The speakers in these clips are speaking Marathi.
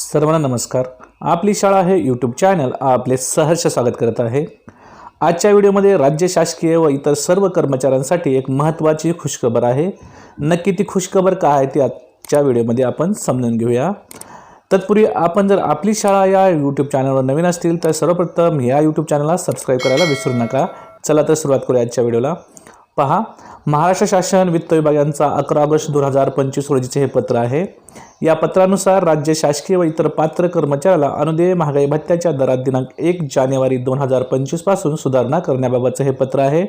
सर्वांना नमस्कार. आपली शाळा हे यूट्यूब चॅनल आपले सहर्ष स्वागत करत आहे. आजच्या व्हिडिओमध्ये राज्य शासकीय व इतर सर्व कर्मचाऱ्यांसाठी एक महत्त्वाची खुशखबर आहे. नक्की ती खुशखबर काय आहे ती आजच्या व्हिडिओमध्ये आपण समजून घेऊया. तत्पूर्वी आपण जर आपली शाळा या यूट्यूब चॅनलवर नवीन असतील तर सर्वप्रथम या यूट्यूब चॅनलला सबस्क्राईब करायला विसरू नका. चला तर सुरुवात करूया आजच्या व्हिडिओला. पहा महाराष्ट्र शासन वित्त विभाग यांचा अकरा ऑगस्ट दोन हजार पंचवीस रोजीचे हे पत्र आहे. या पत्रानुसार राज्य शासकीय व इतर पात्र कर्मचाऱ्याला अनुदेय महागाई भत्त्याच्या दरात दिनांक एक जानेवारी दोन हजार पंचवीसपासून सुधारणा करण्याबाबतचं हे पत्र आहे.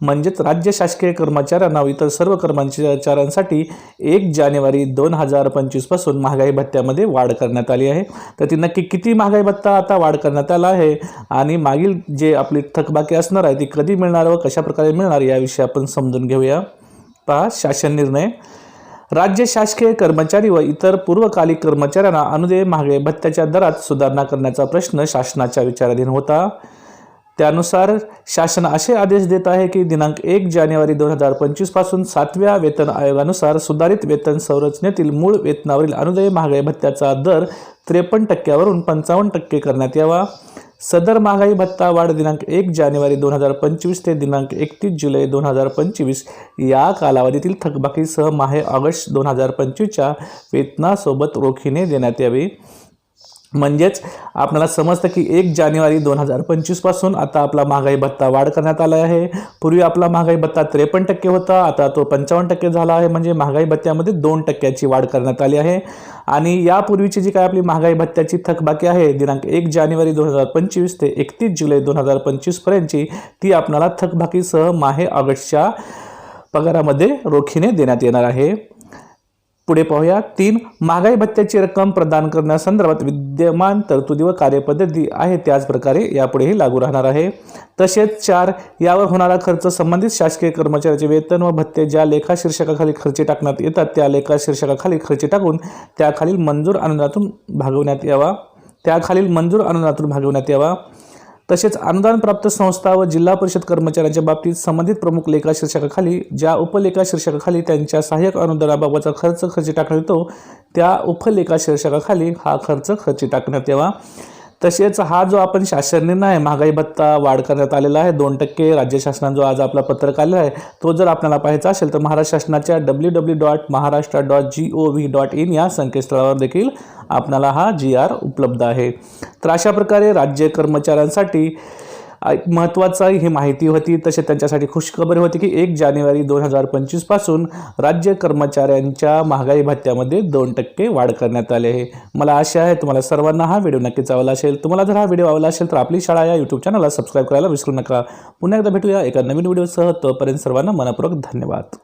म्हणजेच राज्य शासकीय कर्मचाऱ्यांना व इतर सर्व कर्मचाऱ्यांसाठी एक जानेवारी दोन हजार पंचवीसपासून महागाई भत्त्यामध्ये वाढ करण्यात आली आहे. तर ती नक्की किती महागाई भत्ता आता वाढ करण्यात आला आहे आणि मागील जे आपली थकबाकी असणार आहे ती कधी मिळणार व कशा प्रकारे मिळणार याविषयी आपण समजून घेऊया. पहा शासन निर्णय. राज्य शासकीय कर्मचारी व इतर पूर्वकालिक कर्मचाऱ्यांना अनुदेय महागाई भत्त्याच्या दरात सुधारणा करण्याचा प्रश्न शासनाच्या विचाराधीन होता. त्यानुसार शासन असे आदेश देत आहे की दिनांक एक जानेवारी दोन हजार पंचवीसपासून सातव्या वेतन आयोगानुसार सुधारित वेतन संरचनेतील मूळ वेतनावरील अनुदय महागाई भत्त्याचा दर त्रेपन्न टक्क्यावरून पंचावन्न टक्के करण्यात यावा. सदर महागाई भत्ता वाढ दिनांक एक जानेवारी दोन हजार पंचवीस ते दिनांक एकतीस जुलै दोन हजार पंचवीस या कालावधीतील थकबाकीसह माहे ऑगस्ट दोन हजार पंचवीसच्या वेतनासोबत रोखीने देण्यात यावी. म्हणजेच आपल्याला समजतं की एक जानेवारी दोन हजार पंचवीसपासून आता आपला महागाई भत्ता वाढ करण्यात आला आहे. पूर्वी आपला महागाई भत्ता त्रेपन्न टक्के होता आता तो पंचावन्न टक्के झाला आहे. म्हणजे महागाई भत्त्यामध्ये दोन टक्क्याची वाढ करण्यात आली आहे. आणि यापूर्वीची जी काय आपली महागाई भत्त्याची थकबाकी आहे दिनांक एक जानेवारी दोन हजार पंचवीस ते एकतीस जुलै दोन हजार पंचवीसपर्यंतची ती आपणाला थकबाकीसह माहे ऑगस्टच्या पगारामध्ये रोखीने देण्यात येणार आहे. पुढे पाहूया. तीन महागाई भत्त्याची रक्कम प्रदान करण्यासंदर्भात विद्यमान तरतुदी व कार्यपद्धती आहे त्याचप्रकारे यापुढेही लागू राहणार आहे. तसेच चार यावर होणारा खर्च संबंधित शासकीय कर्मचाऱ्याचे वेतन व भत्ते ज्या लेखा शीर्षकाखाली खर्चे टाकण्यात येतात त्या लेखा शीर्षकाखाली खर्चे टाकून त्याखालील मंजूर अनुदानातून भागवण्यात यावा. त्याखालील मंजूर अनुदानातून भागवण्यात यावा. तसेच अनुदान प्राप्त संस्था व जिल्हा परिषद कर्मचाऱ्यांच्या बाबतीत संबंधित प्रमुख लेखा शीर्षकाखाली ज्या उपलेखा शीर्षकाखाली त्यांच्या सहाय्यक अनुदानाबाबतचा खर्च खर्ची टाकण्यात येतो त्या उपलेखा शीर्षकाखाली हा खर्च खर्ची टाकण्यात यावा. तसेच हा जो आपण शासन निर्णय आहे महागाई भत्ता वाढ करण्यात आलेला आहे दोन टक्के राज्य शासनाने जो आज आपला पत्रक आलेला आहे तो जर आपल्याला पाहायचा असेल तर महाराष्ट्र शासनाच्या W W dot Maharashtra dot G O V dot in या संकेतस्थळावर देखील आपल्याला हा जी आर उपलब्ध आहे. तर अशा प्रकारे राज्य कर्मचाऱ्यांसाठी एक महत्त्वाचा ही माहिती होती. तसे त्यांच्यासाठी खुशखबरी होती की एक जानेवारी दोन हजार पंचवीसपासून राज्य कर्मचाऱ्यांच्या महागाई भत्त्यामध्ये दोन टक्के वाढ करण्यात आले आहे. मला आशा आहे तुम्हाला सर्वांना हा व्हिडिओ नक्कीच आवडला असेल. तुम्हाला जर हा व्हिडिओ आवडला असेल तर आपली शाळा या यूट्यूब चॅनलला सबस्क्राईब करायला विसरू नका. पुन्हा एकदा भेटूया एका नवीन व्हिडिओसह. तोपर्यंत सर्वांना मनपूर्वक धन्यवाद.